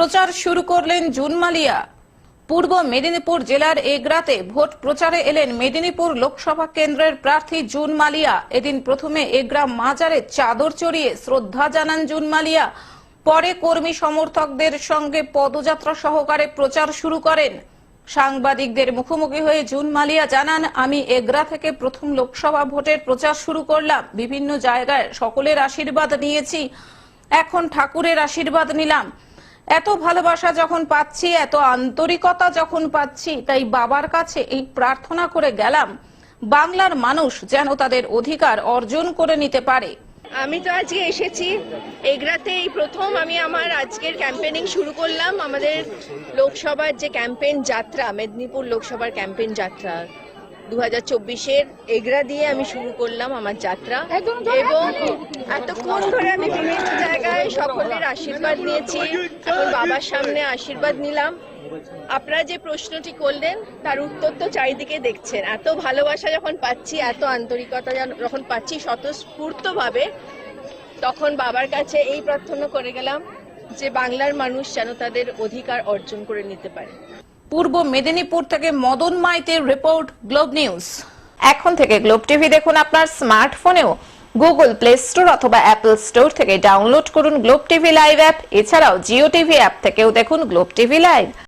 প্রচার শুরু করলেন জুন মালিয়া। পূর্ব মেদিনীপুর জেলার এগরাতে ভোট প্রচারে এলেন মেদিনীপুর লোকসভা কেন্দ্রের প্রার্থী জুন মালিয়া। এদিন প্রথমে এগরা মাজারে চাদর চড়িয়ে শ্রদ্ধা জানান জুন মালিয়া। পরে কর্মী সমর্থকদের সঙ্গে পদযাত্রা সহকারে প্রচার শুরু করেন। সাংবাদিকদের মুখোমুখি হয়ে জুন মালিয়া জানান, আমি এগরা থেকে প্রথম লোকসভা ভোটের প্রচার শুরু করলাম। বিভিন্ন জায়গায় সকলের আশীর্বাদ নিয়েছি। এখন ঠাকুরের আশীর্বাদ নিলাম। এত ভালোবাসা যখন পাচ্ছি, এত আন্তরিকতা যখন পাচ্ছি, তাই বাবার কাছে এই প্রার্থনা করে গেলাম, বাংলার মানুষ যেন তাদের অধিকার অর্জন করে নিতে পারে। আমি তো আজকে এসেছি, এগরাতে এই প্রথম আমি আমার আজকের ক্যাম্পেনিং শুরু করলাম, আমাদের লোকসভার যে ক্যাম্পেইন যাত্রা, মেদিনীপুর লোকসভার ক্যাম্পেইন যাত্রা দু হাজার চব্বিশের এগরা দিয়ে আমি শুরু করলাম আমার যাত্রা। এবং এতক্ষণ ধরে আমি বিভিন্ন জায়গায় সকলের আশীর্বাদ নিয়েছি এখন বাবার সামনে আশীর্বাদ নিলাম। আপনারা যে প্রশ্নটি করলেন তার উত্তর তো চারিদিকে দেখছেন। এত ভালোবাসা যখন পাচ্ছি এত আন্তরিকতা যখন- যখন পাচ্ছি স্বতঃস্ফূর্তভাবে তখন বাবার কাছে এই প্রার্থনা করে গেলাম যে বাংলার মানুষ যেন তাদের অধিকার অর্জন করে নিতে পারে। পূর্ব মেদিনীপুর থেকে মদন মাইতের রিপোর্ট গ্লোব নিউজ। এখন থেকে গ্লোব টিভি দেখুন আপনার স্মার্টফোনেও। গুগল প্লে স্টোর অথবা অ্যাপল স্টোর থেকে ডাউনলোড করুন গ্লোব টিভি লাইভ অ্যাপ। এছাড়াও জিও টিভি অ্যাপ থেকেও দেখুন গ্লোব টিভি লাইভ।